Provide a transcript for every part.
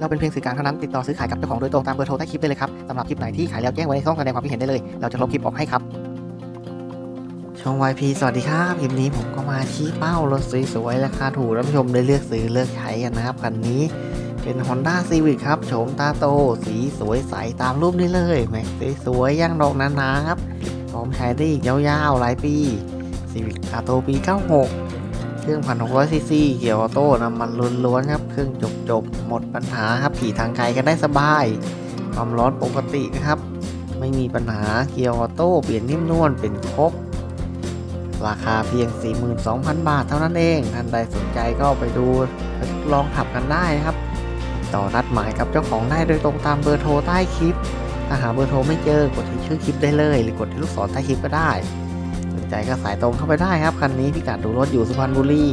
เราเป็นเพียงสื่อกลางเท่านั้นติดต่อซื้อขายกับเจ้าของโดยตรงตามเบอร์โทรใต้คลิปได้เลยครับสำหรับคลิปไหนที่ขายแล้วแจ้งไว้ในช่องแสดงความคิดเห็นได้เลย เราจะลบคลิปออกให้ครับ ช่อง YP สวัสดีครับคลิปนี้ผมก็มาชี้เป้ารถสวยๆราคาถูกท่านผู้ชมได้เลือกซื้อเลือกใช้กันนะครับคันนี้เป็น Honda Civic ครับโฉมตาโต สีสวยใสตามรูปนี้เลยแม็กสวยๆย่างดอกหนาๆครับพร้อมใช้ได้อีกยาวๆหลายปี Civic ตาโตปี 96 เครื่องพันหกร้อยซีซีเกียร์ออโต้น้ำมันล้วนๆครับ เครื่องจบจบๆหมดปัญหาครับขี่ทางไกลกันได้สบาย ความร้อนปกตินะครับ ไม่มีปัญหาเกียร์ออโต้เปลี่ยนนิ่มนวลเป็นครบ ราคาเพียง 42,000 บาทเท่านั้นเอง ท่านใดสนใจก็ไปดูลองขับกันได้นะครับ ต่อนัดหมายกับเจ้าของได้โดยตรงตามเบอร์โทรใต้คลิปถ้าหาเบอร์โทรไม่เจอกดที่ชื่อคลิปได้เลย หรือกดที่ลูกศรใต้คลิปก็ได้ ใจก็สายตรงเข้าไปได้ครับ คันนี้พิกัดดูรถอยู่สุพรรณบุรี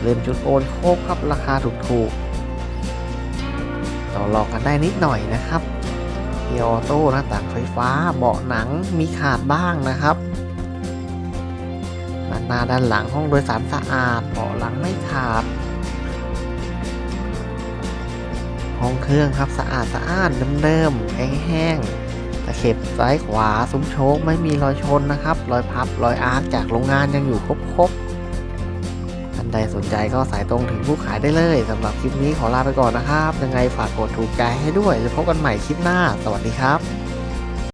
เริ่มชุดโอนโครบครับราคาถูกๆต่อรองกันได้นิดหน่อยนะครับเกียร์ออโต้หน้าต่างไฟฟ้าเบาะหนังมีขาดบ้างนะครับด้านหน้าด้านหลังห้องโดยสารสะอาดเบาะหลังไม่ขาด ห้องเครื่องครับสะอาดสะอาดเดิมๆแห้งๆะเข็บซ้ายขวาซุ้มโชคไม่มีรอยชนนะครับ รอยพับรอยอาร์คจากโรงงานยังอยู่ครบๆท่านใดสนใจก็สายตรงถึงผู้ขายได้เลยสำหรับคลิปนี้ขอลาไปก่อนนะครับ ยังไงฝากกดถูกใจให้ด้วยแล้วพบกันใหม่คลิปหน้า สวัสดีครับ